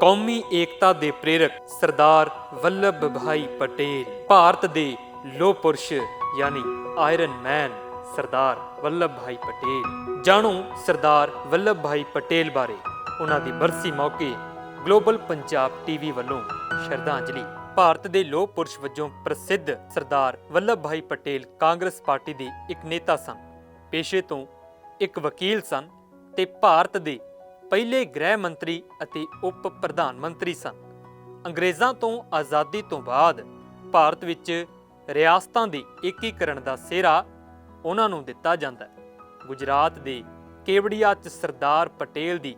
ਕੌਮੀ ਏਕਤਾ ਦੇ ਪ੍ਰੇਰਕ ਸਰਦਾਰ ਵੱਲਭ ਭਾਈ ਪਟੇਲ, ਭਾਰਤ ਦੇ ਲੋਹ ਪੁਰਸ਼ ਯਾਨੀ ਆਇਰਨ ਮੈਨ ਸਰਦਾਰ ਵੱਲਭ ਭਾਈ ਪਟੇਲ। ਜਾਣੋ ਸਰਦਾਰ ਵੱਲਭ ਭਾਈ ਪਟੇਲ ਬਾਰੇ। ਉਹਨਾਂ ਦੀ ਬਰਸੀ ਮੌਕੇ ਗਲੋਬਲ ਪੰਜਾਬ ਟੀਵੀ ਵੱਲੋਂ ਸ਼ਰਧਾਂਜਲੀ। ਭਾਰਤ ਦੇ ਲੋਹ ਪੁਰਸ਼ ਵਜੋਂ ਪ੍ਰਸਿੱਧ ਸਰਦਾਰ ਵੱਲਭ ਭਾਈ ਪਟੇਲ ਕਾਂਗਰਸ ਪਾਰਟੀ ਦੇ ਇੱਕ ਨੇਤਾ ਸਨ। ਪੇਸ਼ੇ ਤੋਂ ਇੱਕ ਵਕੀਲ ਸਨ ਤੇ ਭਾਰਤ ਦੇ ਪਹਿਲੇ ਗ੍ਰਹਿ ਮੰਤਰੀ ਅਤੇ ਉਪ ਪ੍ਰਧਾਨ ਮੰਤਰੀ ਸਨ। ਅੰਗਰੇਜ਼ਾਂ ਤੋਂ ਆਜ਼ਾਦੀ ਤੋਂ ਬਾਅਦ ਭਾਰਤ ਵਿੱਚ ਰਿਆਸਤਾਂ ਦੇ ਏਕੀਕਰਨ ਦਾ ਸਿਹਰਾ ਉਹਨਾਂ ਨੂੰ ਦਿੱਤਾ ਜਾਂਦਾ ਹੈ। ਗੁਜਰਾਤ ਦੇ ਕੇਵੜੀਆ 'ਚ ਸਰਦਾਰ ਪਟੇਲ ਦੀ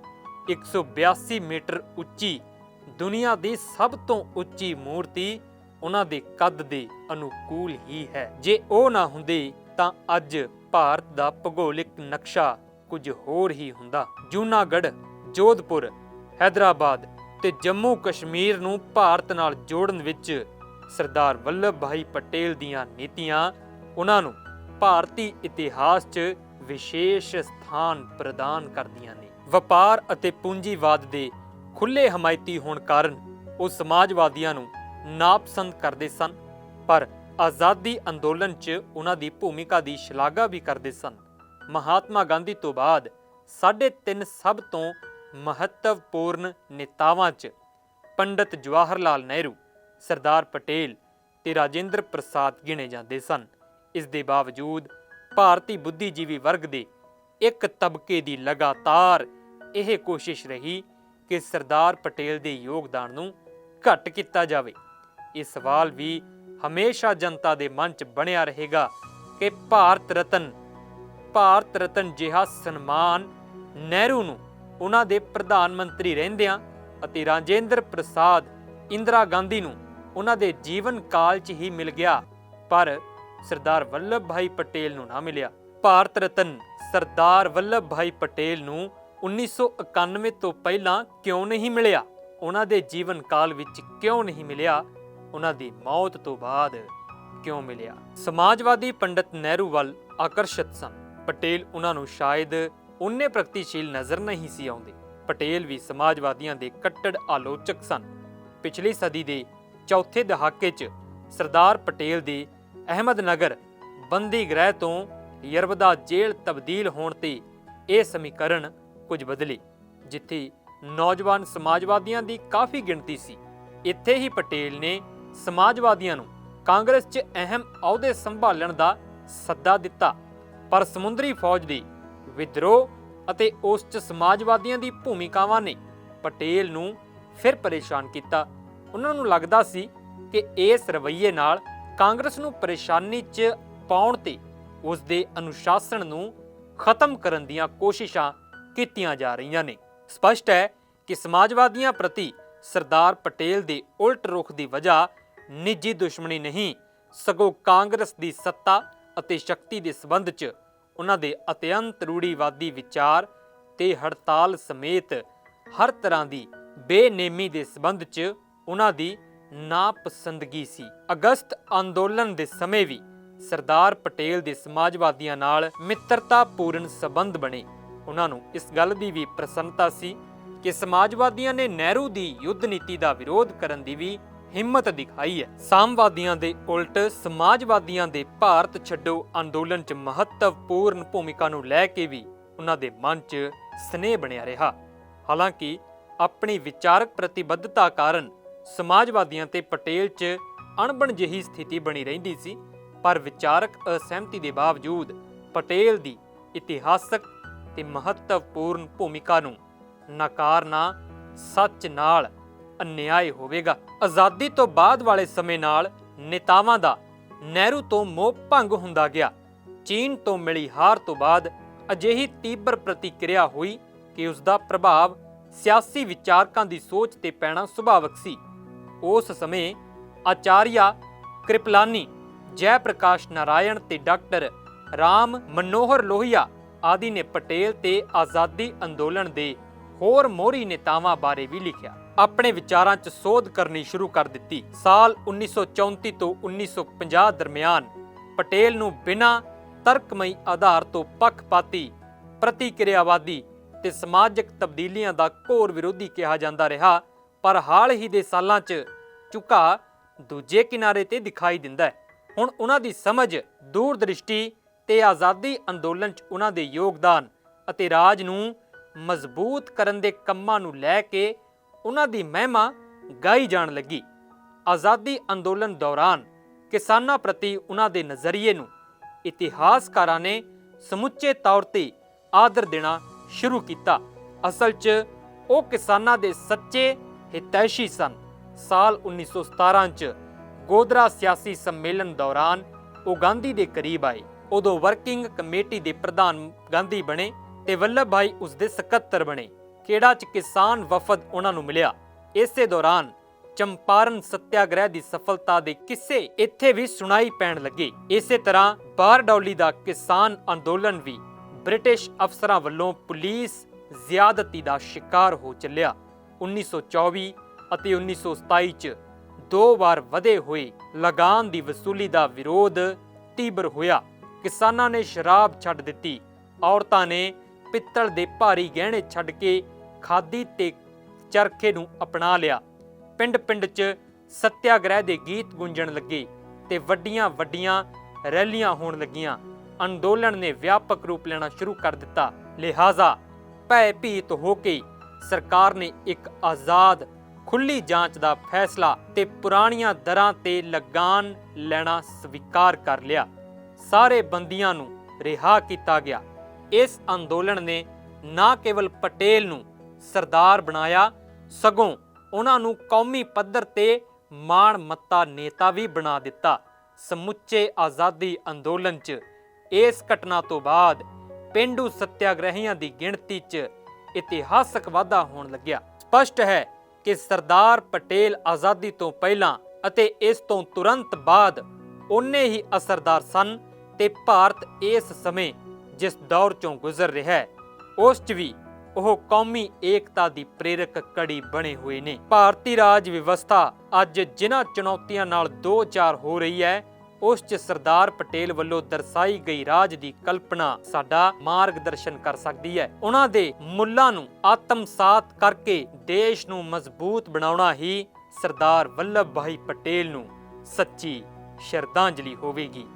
182 ਮੀਟਰ ਉੱਚੀ ਦੁਨੀਆ ਦੀ ਸਭ ਤੋਂ ਉੱਚੀ ਮੂਰਤੀ ਉਹਨਾਂ ਦੇ ਕੱਦ ਦੇ ਅਨੁਕੂਲ ਹੀ ਹੈ। ਜੇ ਉਹ ਨਾ ਹੁੰਦੀ ਤਾਂ ਅੱਜ ਭਾਰਤ ਦਾ ਭੂਗੋਲਿਕ ਨਕਸ਼ਾ ਕੁਝ ਹੋਰ ਹੀ ਹੁੰਦਾ। ਜੂਨਾਗੜ੍ਹ, ਜੋਧਪੁਰ, ਹੈਦਰਾਬਾਦ ਤੇ ਜੰਮੂ ਕਸ਼ਮੀਰ ਨੂੰ ਭਾਰਤ ਨਾਲ ਜੋੜਨ ਵਿੱਚ ਸਰਦਾਰ ਵੱਲਭ ਭਾਈ ਪਟੇਲ ਦੀਆਂ ਨੀਤੀਆਂ ਉਹਨਾਂ ਨੂੰ ਭਾਰਤੀ ਇਤਿਹਾਸ 'ਚ ਵਿਸ਼ੇਸ਼ ਸਥਾਨ ਪ੍ਰਦਾਨ ਕਰਦੀਆਂ ਨੇ। ਵਪਾਰ ਅਤੇ ਪੂੰਜੀਵਾਦ ਦੇ ਖੁੱਲੇ ਹਮਾਇਤੀ ਹੋਣ ਕਾਰਨ ਉਹ ਸਮਾਜਵਾਦੀਆਂ ਨੂੰ ਨਾਪਸੰਦ ਕਰਦੇ ਸਨ, ਪਰ ਆਜ਼ਾਦੀ ਅੰਦੋਲਨ 'ਚ ਉਹਨਾਂ ਦੀ ਭੂਮਿਕਾ ਦੀ ਸ਼ਲਾਘਾ ਵੀ ਕਰਦੇ ਸਨ। ਮਹਾਤਮਾ ਗਾਂਧੀ ਤੋਂ ਬਾਅਦ ਸਾਢੇ ਤਿੰਨ ਸਭ ਤੋਂ ਮਹੱਤਵਪੂਰਨ ਨੇਤਾਵਾਂ 'ਚ ਪੰਡਤ ਜਵਾਹਰ ਲਾਲ ਨਹਿਰੂ, ਸਰਦਾਰ ਪਟੇਲ ਤੇ ਰਾਜੇਂਦਰ ਪ੍ਰਸਾਦ ਗਿਣੇ ਜਾਂਦੇ ਸਨ। ਇਸ ਦੇ ਬਾਵਜੂਦ ਭਾਰਤੀ ਬੁੱਧੀਜੀਵੀ ਵਰਗ ਦੇ ਇੱਕ ਤਬਕੇ ਦੀ ਲਗਾਤਾਰ ਇਹ ਕੋਸ਼ਿਸ਼ ਰਹੀ ਕਿ ਸਰਦਾਰ ਪਟੇਲ ਦੇ ਯੋਗਦਾਨ ਨੂੰ ਘੱਟ ਕੀਤਾ ਜਾਵੇ। ਇਹ ਸਵਾਲ ਵੀ ਹਮੇਸ਼ਾ ਜਨਤਾ ਦੇ ਮਨ 'ਚ ਬਣਿਆ ਰਹੇਗਾ ਕਿ ਭਾਰਤ ਰਤਨ ਭਾਰਤ ਰਤਨ ਜਿਹਾ ਸਨਮਾਨ ਨਹਿਰੂ ਨੂੰ ਉਹਨਾਂ ਦੇ ਪ੍ਰਧਾਨ ਮੰਤਰੀ ਰਹਿੰਦਿਆਂ ਅਤੇ ਰਾਜੇਂਦਰ ਪ੍ਰਸਾਦ ਇੰਦਰਾ ਗਾਂਧੀ ਨੂੰ ਉਹਨਾਂ ਦੇ ਜੀਵਨ ਕਾਲ 'ਚ ਹੀ ਮਿਲ ਗਿਆ। ਪਰ ਸਰਦਾਰ ਵੱਲਭ ਭਾਈ ਪਟੇਲ ਨੂੰ ਨਾ ਮਿਲਿਆ। ਭਾਰਤ ਰਤਨ ਸਰਦਾਰ ਵੱਲਭ ਭਾਈ ਪਟੇਲ ਨੂੰ 1991 ਤੋਂ ਪਹਿਲਾਂ ਕਿਉਂ ਨਹੀਂ ਮਿਲਿਆ? ਉਹਨਾਂ ਦੇ ਜੀਵਨ ਕਾਲ ਵਿੱਚ ਕਿਉਂ ਨਹੀਂ ਮਿਲਿਆ? ਉਹਨਾਂ ਦੀ ਮੌਤ ਤੋਂ ਬਾਅਦ ਕਿਉਂ ਮਿਲਿਆ? ਸਮਾਜਵਾਦੀ ਪੰਡਤ ਨਹਿਰੂ ਵੱਲ ਆਕਰਸ਼ਿਤ ਸਨ। ਪਟੇਲ ਉਹਨਾਂ ਨੂੰ ਸ਼ਾਇਦ ਉਨੇ ਪ੍ਰਗਤੀਸ਼ੀਲ ਨਜ਼ਰ ਨਹੀਂ ਸੀ ਆਉਂਦੇ। ਪਟੇਲ ਵੀ ਸਮਾਜਵਾਦੀਆਂ ਦੇ ਕੱਟੜ ਆਲੋਚਕ ਸਨ। ਪਿਛਲੀ ਸਦੀ ਦੇ ਚੌਥੇ ਦਹਾਕੇ 'ਚ ਸਰਦਾਰ ਪਟੇਲ ਦੇ ਅਹਿਮਦਨਗਰ ਬੰਦੀ ਗ੍ਰਹਿ ਤੋਂ ਯਰਬਦਾ ਜੇਲ੍ਹ ਤਬਦੀਲ ਹੋਣ ਤੇ ਇਹ ਸਮੀਕਰਨ ਕੁਝ ਬਦਲੇ, ਜਿੱਥੇ ਨੌਜਵਾਨ ਸਮਾਜਵਾਦੀਆਂ ਦੀ ਕਾਫੀ ਗਿਣਤੀ ਸੀ। ਇੱਥੇ ਹੀ ਪਟੇਲ ਨੇ ਸਮਾਜਵਾਦੀਆਂ ਨੂੰ ਕਾਂਗਰਸ 'ਚ ਅਹਿਮ ਅਹੁਦੇ ਸੰਭਾਲਣ ਦਾ ਸੱਦਾ ਦਿੱਤਾ। ਪਰ ਸਮੁੰਦਰੀ ਫੌਜ ਦੀ ਵਿਦਰੋਹ ਅਤੇ ਉਸ 'ਚ ਸਮਾਜਵਾਦੀਆਂ ਦੀ ਭੂਮਿਕਾਵਾਂ ਨੇ ਪਟੇਲ ਨੂੰ ਫਿਰ ਪਰੇਸ਼ਾਨ ਕੀਤਾ। ਉਹਨਾਂ ਨੂੰ ਲੱਗਦਾ ਸੀ ਕਿ ਇਸ ਰਵੱਈਏ ਨਾਲ ਕਾਂਗਰਸ ਨੂੰ ਪਰੇਸ਼ਾਨੀ 'ਚ ਪਾਉਣ ਤੇ ਉਸ ਦੇ ਅਨੁਸ਼ਾਸਨ ਨੂੰ ਖਤਮ ਕਰਨ ਦੀਆਂ ਕੋਸ਼ਿਸ਼ਾਂ ਕੀਤੀਆਂ ਜਾ ਰਹੀਆਂ ਨੇ। ਸਪਸ਼ਟ ਹੈ ਕਿ ਸਮਾਜਵਾਦੀਆਂ ਪ੍ਰਤੀ ਸਰਦਾਰ ਪਟੇਲ ਦੇ ਉਲਟ ਰੁਖ ਦੀ ਵਜ੍ਹਾ ਨਿੱਜੀ ਦੁਸ਼ਮਣੀ ਨਹੀਂ, ਸਗੋਂ ਕਾਂਗਰਸ ਦੀ ਸੱਤਾ ਅਤੇ ਸ਼ਕਤੀ ਦੇ ਸਬੰਧ 'ਚ ਉਹਨਾਂ ਦੇ ਅਤਿਅੰਤ ਰੂੜੀਵਾਦੀ ਵਿਚਾਰ ਤੇ ਹੜਤਾਲ ਸਮੇਤ ਹਰ ਤਰ੍ਹਾਂ ਦੀ ਬੇਨੇਮੀ ਦੇ ਸਬੰਧ 'ਚ ਉਹਨਾਂ ਦੀ ਨਾਪਸੰਦਗੀ ਸੀ। ਅਗਸਤ ਅੰਦੋਲਨ ਦੇ ਸਮੇਂ ਵੀ ਸਰਦਾਰ ਪਟੇਲ ਦੇ ਸਮਾਜਵਾਦੀਆਂ ਨਾਲ ਮਿੱਤਰਤਾਪੂਰਨ ਸਬੰਧ ਬਣੇ। ਉਹਨਾਂ ਨੂੰ ਇਸ ਗੱਲ ਦੀ ਵੀ ਪ੍ਰਸੰਨਤਾ ਸੀ ਕਿ ਸਮਾਜਵਾਦੀਆਂ ਨੇ ਨਹਿਰੂ ਦੀ ਯੁੱਧ ਨੀਤੀ ਦਾ ਵਿਰੋਧ ਕਰਨ ਦੀ ਵੀ ਹਿੰਮਤ ਦਿਖਾਈ ਹੈ। ਸਾਮਵਾਦੀਆਂ ਦੇ ਉਲਟ ਸਮਾਜਵਾਦੀਆਂ ਦੇ ਭਾਰਤ ਛੱਡੋ ਅੰਦੋਲਨ 'ਚ ਮਹੱਤਵਪੂਰਨ ਭੂਮਿਕਾ ਨੂੰ ਲੈ ਕੇ ਵੀ ਉਹਨਾਂ ਦੇ ਮਨ 'ਚ ਸਨੇਹ ਬਣਿਆ ਰਿਹਾ। ਹਾਲਾਂਕਿ, ਆਪਣੀ ਵਿਚਾਰਕ ਪ੍ਰਤੀਬੱਧਤਾ ਕਾਰਨ ਸਮਾਜਵਾਦੀਆਂ ਤੇ ਪਟੇਲ 'ਚ ਅਣਬਣ ਜਿਹੀ ਸਥਿਤੀ ਬਣੀ ਰਹਿੰਦੀ ਸੀ, ਪਰ ਵਿਚਾਰਕ ਅਸਹਿਮਤੀ ਦੇ ਬਾਵਜੂਦ ਪਟੇਲ ਦੀ ਇਤਿਹਾਸਕ ਤੇ ਮਹੱਤਵਪੂਰਨ ਭੂਮਿਕਾ ਨੂੰ ਨਕਾਰਨਾ ਸੱਚ ਨਾਲ ਅਨਿਆਏ ਹੋਵੇਗਾ। ਆਜ਼ਾਦੀ ਤੋਂ ਬਾਅਦ ਵਾਲੇ ਸਮੇਂ ਨਾਲ ਨੇਤਾਵਾਂ ਦਾ ਨਹਿਰੂ ਤੋਂ ਮੋਹ ਭੰਗ ਹੁੰਦਾ ਗਿਆ। ਚੀਨ ਤੋਂ ਮਿਲੀ ਹਾਰ ਤੋਂ ਬਾਅਦ ਅਜਿਹੀ ਤੀਬਰ ਪ੍ਰਤੀਕਿਰਿਆ ਹੋਈ ਕਿ ਉਸ ਦਾ ਪ੍ਰਭਾਵ ਸਿਆਸੀ ਵਿਚਾਰਕਾਂ ਦੀ ਸੋਚ ਤੇ ਪੈਣਾ ਸੁਭਾਵਕ ਸੀ। ਉਸ ਸਮੇਂ ਆਚਾਰੀਆ ਕ੍ਰਿਪਲਾਨੀ ਜੈ ਪ੍ਰਕਾਸ਼ ਨਾਰਾਇਣ ਤੇ ਡਾਕਟਰ ਰਾਮ ਮਨੋਹਰ ਲੋਹੀਆ ਆਦਿ ਨੇ ਪਟੇਲ ਤੇ ਆਜ਼ਾਦੀ ਅੰਦੋਲਨ ਦੇ ਹੋਰ ਮੋਹਰੀ ਨੇਤਾਵਾਂ ਬਾਰੇ ਵੀ ਲਿਖਿਆ। ਆਪਣੇ ਵਿਚਾਰਾਂ 'ਚ ਸੋਧ ਕਰਨੀ ਸ਼ੁਰੂ ਕਰ ਦਿੱਤੀ। ਸਾਲ 1934 ਤੋਂ 1950 ਦਰਮਿਆਨ ਪਟੇਲ ਨੂੰ ਬਿਨਾਂ ਤਰਕਮਈ ਆਧਾਰ ਤੋਂ ਪੱਖਪਾਤੀ, ਪ੍ਰਤੀਕਿਰਿਆਵਾਦੀ ਤੇ ਸਮਾਜਿਕ ਤਬਦੀਲੀਆਂ ਦਾ ਘੋਰ ਵਿਰੋਧੀ ਕਿਹਾ ਜਾਂਦਾ ਰਿਹਾ, ਪਰ ਹਾਲ ਹੀ ਦੇ ਸਾਲਾਂ 'ਚ ਝੁਕਾ ਦੂਜੇ ਕਿਨਾਰੇ ਤੇ ਦਿਖਾਈ ਦਿੰਦਾ ਹੈ। ਹੁਣ ਉਹਨਾਂ ਦੀ ਸਮਝ, ਦੂਰਦ੍ਰਿਸ਼ਟੀ ਤੇ ਆਜ਼ਾਦੀ ਅੰਦੋਲਨ 'ਚ ਉਹਨਾਂ ਦੇ ਯੋਗਦਾਨ ਅਤੇ ਰਾਜ ਨੂੰ ਮਜ਼ਬੂਤ ਕਰਨ ਦੇ ਕੰਮਾਂ ਨੂੰ ਲੈ ਕੇ ਉਹਨਾਂ ਦੀ ਮਹਿਮਾ ਗਾਈ ਜਾਣ ਲੱਗੀ। ਆਜ਼ਾਦੀ ਅੰਦੋਲਨ ਦੌਰਾਨ ਕਿਸਾਨਾਂ ਪ੍ਰਤੀ ਉਹਨਾਂ ਦੇ ਨਜ਼ਰੀਏ ਨੂੰ ਇਤਿਹਾਸਕਾਰਾਂ ਨੇ ਸਮੁੱਚੇ ਤੌਰ ਤੇ ਆਦਰ ਦੇਣਾ ਸ਼ੁਰੂ ਕੀਤਾ। ਅਸਲ 'ਚ ਉਹ ਕਿਸਾਨਾਂ ਦੇ ਸੱਚੇ ਹਿਤੈਸ਼ੀ ਸਨ। ਸਾਲ 1917 'ਚ ਗੋਦਰਾ ਸਿਆਸੀ ਸੰਮੇਲਨ ਦੌਰਾਨ ਉਹ ਗਾਂਧੀ ਦੇ ਕਰੀਬ ਆਏ। ਉਦੋਂ ਵਰਕਿੰਗ ਕਮੇਟੀ ਦੇ ਪ੍ਰਧਾਨ ਗਾਂਧੀ ਬਣੇ ਤੇ ਵੱਲਭ ਭਾਈ ਉਸ ਦੇ ਸਕੱਤਰ ਬਣੇ। ਖੇੜਾ 'ਚ ਕਿਸਾਨ ਵਫਦ ਉਹਨਾਂ ਨੂੰ ਮਿਲਿਆ? ਇਸੇ ਦੌਰਾਨ ਚੰਪਾਰਨ ਸੱਤਿਆਗ੍ਰਹਿ ਦੀ ਸਫਲਤਾ ਦੇ ਕਿੱਸੇ ਇੱਥੇ ਵੀ ਸੁਣਾਈ ਪੈਣ ਲੱਗੇ। ਇਸੇ ਤਰ੍ਹਾਂ ਬਾਰਡੌਲੀ ਦਾ ਕਿਸਾਨ ਅੰਦੋਲਨ ਵੀ ਬ੍ਰਿਟਿਸ਼ ਅਫਸਰਾਂ ਵੱਲੋਂ ਪੁਲਿਸ ਜ਼ਿਆਦਤੀ ਦਾ ਸ਼ਿਕਾਰ ਹੋ ਚੱਲਿਆ। 1924 ਅਤੇ 1927 ਚ ਦੋ ਵਾਰ ਵਧੇ ਹੋਏ ਲਗਾਨ ਦੀ ਵਸੂਲੀ ਦਾ ਵਿਰੋਧ ਤੀਬਰ ਹੋਇਆ। ਕਿਸਾਨਾਂ ਨੇ ਸ਼ਰਾਬ ਛੱਡ ਦਿੱਤੀ। ਔਰਤਾਂ ਨੇ ਪਿੱਤਲ ਦੇ ਭਾਰੀ ਗਹਿਣੇ ਛੱਡ ਕੇ ਖਾਦੀ ਤੇ ਚਰਖੇ ਨੂੰ ਅਪਣਾ ਲਿਆ। ਪਿੰਡ-ਪਿੰਡ 'ਚ ਸਤਿਆਗ੍ਰਹਿ ਦੇ ਗੀਤ ਗੂੰਜਣ ਲੱਗੇ ਤੇ ਵੱਡੀਆਂ-ਵੱਡੀਆਂ ਰੈਲੀਆਂ ਹੋਣ ਲੱਗੀਆਂ। ਅੰਦੋਲਨ ਨੇ ਵਿਆਪਕ ਰੂਪ ਲੈਣਾ ਸ਼ੁਰੂ ਕਰ ਦਿੱਤਾ। ਲਿਹਾਜ਼ਾ ਭੈ ਭੀਤ ਹੋ ਕੇ ਸਰਕਾਰ ਨੇ ਇੱਕ ਆਜ਼ਾਦ ਖੁੱਲੀ ਜਾਂਚ ਦਾ ਫੈਸਲਾ ਤੇ ਪੁਰਾਣੀਆਂ ਦਰਾਂ ਤੇ ਲਗਾਨ ਲੈਣਾ ਸਵੀਕਾਰ ਕਰ ਲਿਆ। ਸਾਰੇ ਬੰਦੀਆਂ ਨੂੰ ਰਿਹਾ ਕੀਤਾ ਗਿਆ। ਇਸ ਅੰਦੋਲਨ ਨੇ ਨਾ ਕੇਵਲ ਪਟੇਲ ਨੂੰ ਸਰਦਾਰ ਬਣਾਇਆ, ਸਗੋਂ ਉਹਨਾਂ ਨੂੰ ਕੌਮੀ ਪੱਧਰ ਤੇ ਮਾਣ ਮੱਤਾ ਨੇਤਾ ਵੀ ਬਣਾ ਦਿੱਤਾ। ਸਮੁੱਚੇ ਆਜ਼ਾਦੀ ਅੰਦੋਲਨ 'ਚ ਇਸ ਘਟਨਾ ਤੋਂ ਬਾਅਦ ਪਿੰਡੂ ਸੱਤਿਆਗ੍ਰਹੀਆਂ ਦੀ ਗਿਣਤੀ 'ਚ ਇਤਿਹਾਸਕ ਵਾਧਾ ਹੋਣ ਲੱਗਿਆ। ਸਪਸ਼ਟ ਹੈ ਕਿ ਸਰਦਾਰ ਪਟੇਲ ਆਜ਼ਾਦੀ ਤੋਂ ਪਹਿਲਾਂ ਅਤੇ ਇਸ ਤੋਂ ਤੁਰੰਤ ਬਾਅਦ ਉਨੇ ਹੀ ਅਸਰਦਾਰ ਸਨ ਤੇ ਭਾਰਤ ਇਸ ਸਮੇਂ ਜਿਸ ਦੌਰ ਚੋਂ ਗੁਜ਼ਰ ਰਿਹਾ ਹੈ, ਉਸ 'ਚ ਵੀ ਉਹ ਕੌਮੀ ਏਕਤਾ ਦੀ ਪ੍ਰੇਰਕ ਕੜੀ ਬਣੇ ਹੋਏ ਨੇ। ਭਾਰਤੀ ਰਾਜ ਵਿਵਸਥਾ ਅੱਜ ਜਿਨ੍ਹਾਂ ਚੁਣੌਤੀਆਂ ਨਾਲ ਦੋ ਚਾਰ ਹੋ ਰਹੀ ਹੈ, ਉਸ 'ਚ ਸਰਦਾਰ ਪਟੇਲ ਵੱਲੋਂ ਦਰਸਾਈ ਗਈ ਰਾਜ ਦੀ ਕਲਪਨਾ ਸਾਡਾ ਮਾਰਗਦਰਸ਼ਨ ਕਰ ਸਕਦੀ ਹੈ। ਉਹਨਾਂ ਦੇ ਮੁੱਲਾਂ ਨੂੰ ਆਤਮਸਾਤ ਕਰਕੇ ਦੇਸ਼ ਨੂੰ ਮਜ਼ਬੂਤ ਬਣਾਉਣਾ ਹੀ ਸਰਦਾਰ ਵੱਲਭ ਭਾਈ ਪਟੇਲ ਨੂੰ ਸੱਚੀ ਸ਼ਰਧਾਂਜਲੀ ਹੋਵੇਗੀ।